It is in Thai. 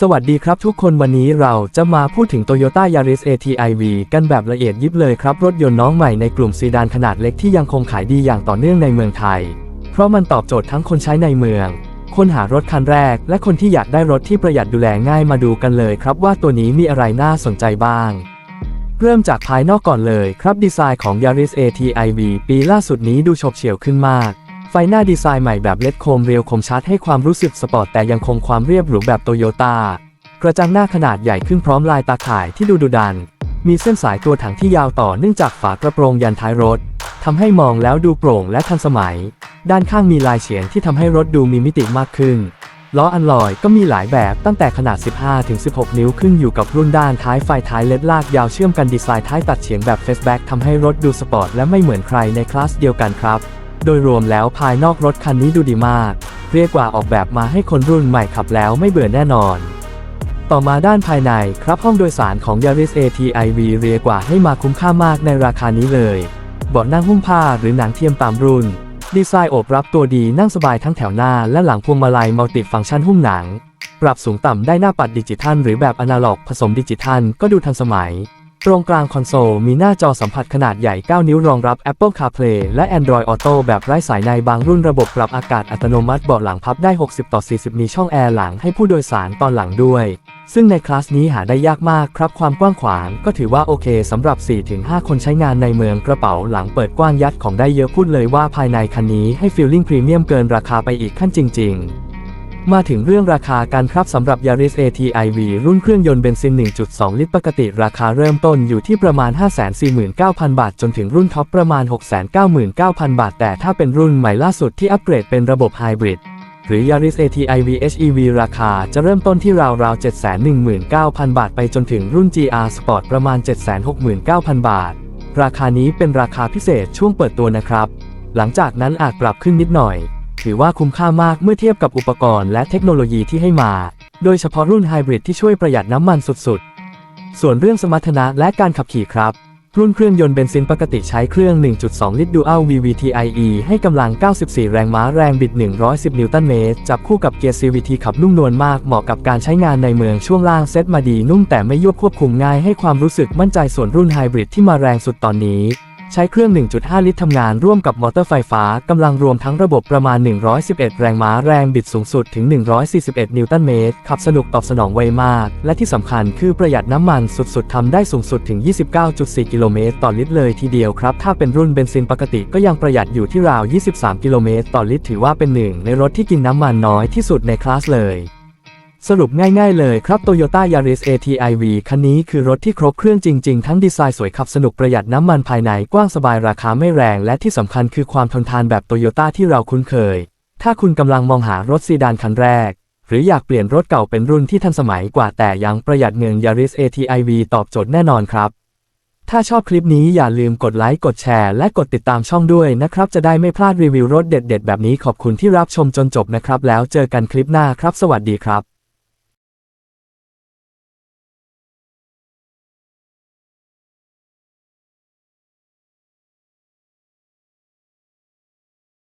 สวัสดีครับทุกคนวันนี้เราจะมาพูดถึง Toyota Yaris ATIV กันแบบละเอียดยิบเลยครับ รถยนต์น้องใหม่ในกลุ่มซีดานขนาดเล็กที่ยังคงขายดีอย่างต่อเนื่องในเมืองไทย เพราะมันตอบโจทย์ทั้งคนใช้ในเมือง คนหารถคันแรก และคนที่อยากได้รถที่ประหยัดดูแลง่ายมาดูกันเลยครับว่าตัวนี้มีอะไรน่าสนใจบ้าง เริ่มจากภายนอกก่อนเลยครับดีไซน์ของ Yaris ATIV ปีล่าสุดนี้ดูฉบเฉี่ยวขึ้นมาก ฟหน้าดีไซน์ใหม่แบบเลดโคมเรียวคมชัดให้ความรู้สึกสปอร์ตแต่ยังคงความเรียบหรูแบบโตโยต้ากระจังหน้าขนาดใหญ่ขึ้นพร้อมลายตาข่ายที่ดูดุดัน มีเส้นสายตัวถังที่ยาวต่อเนื่องจากฝากระโปรงยันท้ายรถทำให้มองแล้วดูโปร่งและทันสมัย ด้านข้างมีลายเฉียนที่ทำให้รถดูมีมิติมากขึ้น ล้ออันลอยก็มีหลายแบบตั้งแต่ขนาด 15-16 นิ้วขึ้นอยู่กับรุ่นด้านท้ายไฟท้ายเล็ดลากยาวเชื่อมกันดีไซน์ท้ายตัดเฉียงแบบเฟสแบ็กทำให้รถดูสปอร์ตและไม่เหมือนใครในคลาสเดียวกันครับ โดยรวมแล้วภายนอกรถคันนี้ดูดีมาก เรียกว่าออกแบบมาให้คนรุ่นใหม่ขับแล้วไม่เบื่อแน่นอน ต่อมาด้านภายในครับห้องโดยสารของ Yaris ATIV เรียกว่าให้มาคุ้มค่ามากในราคานี้เลยเบาะนั่งหุ้มผ้าหรือหนังเทียมตามรุ่น ดีไซน์โอบรับตัวดีนั่งสบายทั้งแถวหน้าและหลังพวงมาลัยมัลติฟังก์ชันหุ้มหนัง ปรับสูงต่ำได้หน้าปัดดิจิทัลหรือแบบอนาล็อกผสมดิจิทัลก็ดูทันสมัย ตรงกลางคอนโซลมีหน้าจอสัมผัสขนาดใหญ่ 9 นิ้วรองรับ Apple CarPlay และ Android Auto แบบไร้สายในบางรุ่นระบบปรับอากาศอัตโนมัติเบาะหลังพับได้ 60 ต่อ 40 มีช่องแอร์หลังให้ผู้โดยสารตอนหลังด้วย ซึ่งในคลาสนี้หาได้ยากมากครับ ความกว้างขวางก็ถือว่าโอเคสำหรับ 4-5 คนใช้งานในเมืองกระเป๋าหลังเปิดกว้างยัดของได้เยอะพูดเลยว่าภายในคันนี้ให้ฟีลลิ่งพรีเมียมเกินราคาไปอีกขั้นจริง ๆ มาถึงเรื่องราคากันครับสำหรับ Yaris ATIV รุ่นเครื่องยนต์เบนซิน 1.2 ลิตรปกติราคาเริ่มต้นอยู่ที่ประมาณ 549,000 บาท จนถึงรุ่นท็อปประมาณ 699,000 บาท แต่ถ้าเป็นรุ่นใหม่ล่าสุดที่อัปเกรดเป็นระบบไฮบริดหรือ Yaris ATIV HEV ราคาจะเริ่มต้นที่ราวๆ719,000 บาท ไปจนถึงรุ่น GR Sport ประมาณ 769,000 บาท ราคานี้เป็นราคาพิเศษช่วงเปิดตัวนะครับ หลังจากนั้นอาจปรับขึ้นนิดหน่อย ถือว่าคุ้มค่ามากเมื่อเทียบกับอุปกรณ์และเทคโนโลยีที่ให้มา โดยเฉพาะรุ่นไฮบริดที่ช่วยประหยัดน้ำมันสุดๆ ส่วนเรื่องสมรรถนะและการขับขี่ครับ รุ่นเครื่องยนต์เบนซินปกติใช้เครื่อง 1.2 ลิตร Dual VVTIE ให้กำลัง 94 แรงม้าแรงบิด 110 นิวตันเมตร จับคู่กับเกียร์ CVT ขับนุ่มนวลมากเหมาะกับการใช้งานในเมืองช่วงล่างเซ็ตมาดีนุ่มแต่ไม่ยวบควบคุมง่ายให้ความรู้สึกมั่นใจส่วนรุ่นไฮบริดที่มาแรงสุดตอนนี้ ใช้เครื่อง 1.5 ลิตรทำงานร่วมกับมอเตอร์ไฟฟ้ากำลังรวมทั้งระบบประมาณ 111 แรงม้าแรงบิดสูงสุดถึง 141 นิวตันเมตร ขับสนุกตอบสนองไวมาก และที่สำคัญคือประหยัดน้ำมันสุดๆทำได้สูงสุดถึง 29.4 กิโลเมตรต่อลิตรเลยทีเดียวครับ ถ้าเป็นรุ่นเบนซินปกติก็ยังประหยัดอยู่ที่ราว 23 กิโลเมตรต่อลิตรถือว่าเป็นหนึ่งในรถที่กินน้ำมันน้อยที่สุดในคลาสเลย สรุปง่ายๆเลยครับ Toyota Yaris ATIV คันนี้คือรถที่ครบเครื่องจริงๆ ทั้งดีไซน์สวยขับสนุกประหยัดน้ำมันภายในกว้างสบายราคาไม่แรง และที่สำคัญคือความทนทานแบบ Toyota ที่เราคุ้นเคย ถ้าคุณกำลังมองหารถซีดานคันแรก หรืออยากเปลี่ยนรถเก่าเป็นรุ่นที่ทันสมัยกว่าแต่ยังประหยัดเงิน Yaris ATIV ตอบโจทย์แน่นอนครับ ถ้าชอบคลิปนี้อย่าลืมกดไลค์กดแชร์และกดติดตามช่องด้วยนะครับ จะได้ไม่พลาดรีวิวรถเด็ด ๆ แบบนี้ขอบคุณที่รับชมจนจบนะครับ แล้วเจอกันคลิปหน้าครับ สวัสดีครับ